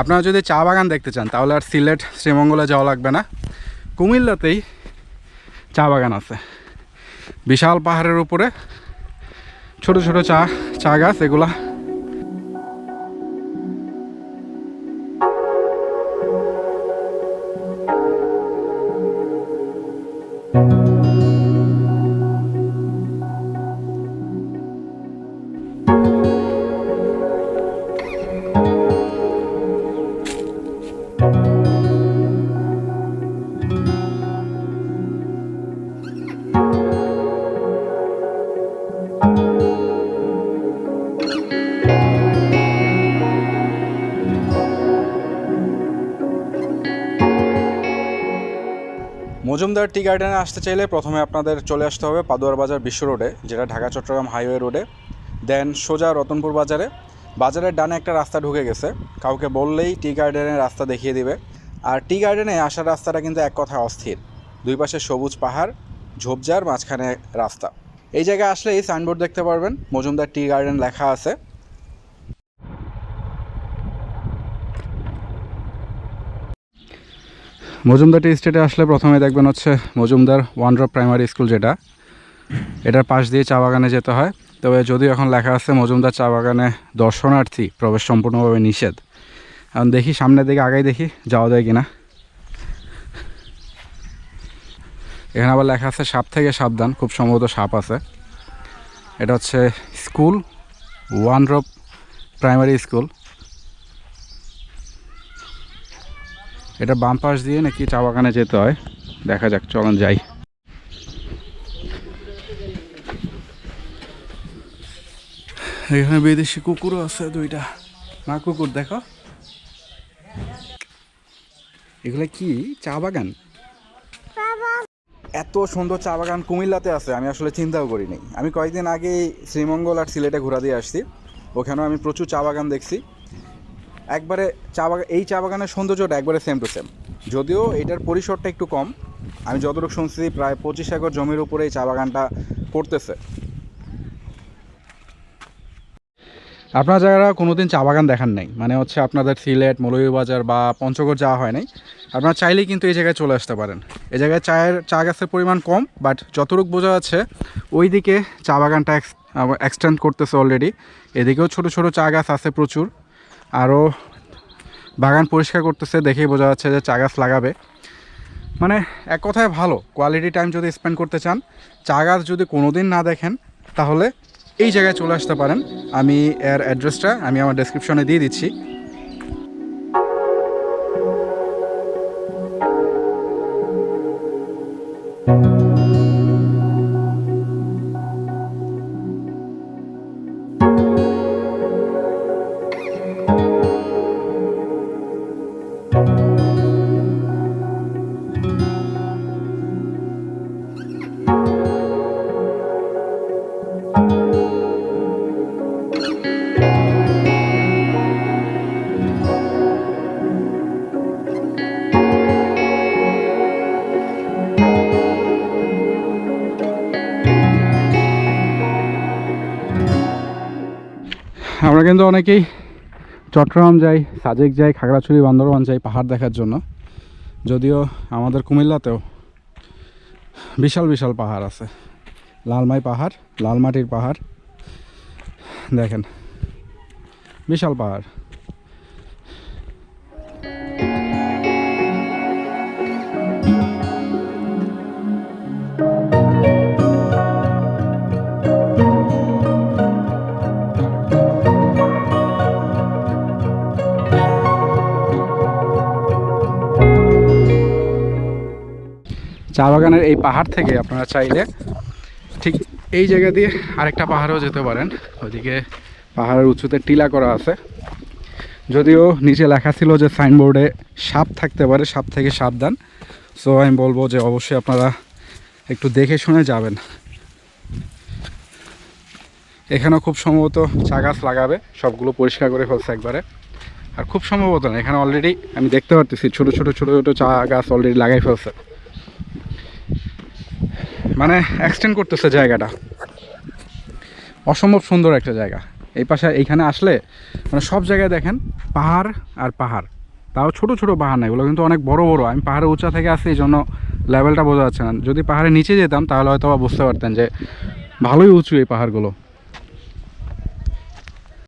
আপনারা যদি চা বাগান দেখতে চান, তাহলে আর সিলেট, শ্রীমঙ্গলে যাওয়া লাগবে না। কুমিল্লাতেই চা বাগান আছে। বিশাল পাহাড়ের উপরে ছোট ছোট চা চা গাছ, এগুলা মজুমদার টি গার্ডেনে আসতে চাইলে প্রথমে আপনাদের চলে আসতে হবে পাদুয়ার বাজার বিশ্ব রোডে, যেটা ঢাকা, চট্টগ্রাম হাইওয়ে রোডে। দেন সোজা রতনপুর বাজারে। বাজারের ডানে একটা রাস্তা ঢুকে গেছে। কাউকে বললেই টি গার্ডেনের রাস্তা দেখিয়ে দিবে। আর টি গার্ডেনে আসার রাস্তাটা কিন্তু এক কথায় অস্থির। দুই পাশে সবুজ পাহাড়, ঝোপঝাড়, মাঝখানে রাস্তা। এই জায়গায় আসলে এই সাইনবোর্ড দেখতে পারবেন। মজুমদার টি গার্ডেন লেখা আছে। মজুমদার টি স্টেটে আসলে প্রথমে দেখবেন হচ্ছে Majumdar one drop primary school যেটা। এটার পাশ দিয়ে চা বাগানে যেতে হয়। তবে যদিও এখন লেখা আছে মজুমদার চা বাগানে দর্শনার্থী, প্রবেশ সম্পূর্ণভাবে নিষেধ। এখন দেখি সামনের দিকে আগেই দেখি যাওয়া যায় কিনা। এখানে আবার লেখা আছে, সাপ থেকে সাবধান, খুব সম্ভবত সাপ আছে। এটা হচ্ছে school one drop primary school. এটা বাম পাশ দিয়ে নাকি চা বাগানে যেতে হয়। দেখা যাক, চলন যাই। এখানে বিদেশি কুকুরও আছে দুইটা। মা কুকুর, দেখো। এগুলো কি? চা বাগান? এত সুন্দর চা বাগান কুমিল্লাতে আছে, আমি আসলে চিন্তাও করিনি। আমি কয়েকদিন আগে শ্রীমঙ্গল আর সিলেটে ঘোরা দিয়ে আসছি। ওখানেও আমি প্রচুর চা বাগান দেখছি। একবারে চা বাগান এই চা বাগানের সৌন্দর্যটা একবারে সেম টু সেম যদিও এটার পরিসরটা একটু কম, আমি যতটুকু শুনছি, প্রায় পঁচিশ একর জমির উপরে এই চা বাগানটা করতেছে। আপনারা যারা কোনোদিন চা বাগান দেখান নাই? মানে হচ্ছে আপনাদের সিলেট, মৌলভীবাজার বা পঞ্চগড় যাওয়া হয় নাই। আপনারা চাইলেই কিন্তু এই জায়গায় চলে আসতে পারেন। এই জায়গায় চায়ের, চা গাছের পরিমাণ কম বাট যতটুক বোঝা যাচ্ছে ওই দিকে চা বাগানটা এক্সটেন্ড করতেছে অলরেডি এদিকেও ছোট ছোট চা গাছ আছে প্রচুর। আরও বাগান পরিষ্কার করতেছে, দেখেই বোঝা যাচ্ছে যে চা গাছ লাগাবে। মানে এক কথায় ভালো কোয়ালিটি টাইম যদি স্পেন্ড করতে চান, চা গাছ যদি কোনো দিন না দেখেন, তাহলে এই জায়গায় চলে আসতে পারেন। আমি এর অ্যাড্রেসটা আমি আমার ডেসক্রিপশনে দিয়ে দিচ্ছি। আমরা কিন্তু অনেকেই চট্টগ্রাম যাই, সাজেক যাই, খাগড়াছড়ি, বান্দরবান যাই পাহাড় দেখার জন্য। যদিও আমাদের কুমিল্লাতেও বিশাল বিশাল পাহাড় আছে। লালমাই পাহাড়, লালমাটির পাহাড়। দেখেন, বিশাল পাহাড়। চা বাগানের এই পাহাড় থেকে আপনারা চাইলে ঠিক এই জায়গা দিয়ে আরেকটা পাহাড়েও যেতে পারেন। ওইদিকে পাহাড়ের উঁচুতে টিলা করা আছে। যদিও নিচে লেখা ছিল যে সাইনবোর্ডে সাপ থাকতে পারে, সাপ থেকে সাবধান। সো আমি বলব যে অবশ্যই আপনারা একটু দেখে শুনে যাবেন। এখানেও খুব সম্ভবত চা গাছ লাগাবে, সবগুলো পরিষ্কার করে ফেলছে একবারে। আর খুব সম্ভবত না, এখানে অলরেডি আমি দেখতে পারতেছি ছোটো ছোটো ছোটো ছোটো চা গাছ অলরেডি লাগাই ফেলছে। মানে এক্সটেন্ড করতেছে জায়গাটা। অসম্ভব সুন্দর একটা জায়গা। এই পাশে এইখানে আসলে মানে সব জায়গায় দেখেন পাহাড় আর পাহাড়। তাও ছোট ছোট পাহাড় না, এগুলো কিন্তু অনেক বড় বড়। আমি পাহাড়ে উঁচা থেকে আসি, এই জন্য লেভেলটা বোঝা যাচ্ছে না। যদি পাহাড়ে নিচে যেতাম, তাহলে হয়তো বুঝতে পারতেন যে ভালোই উঁচু এই পাহাড়গুলো।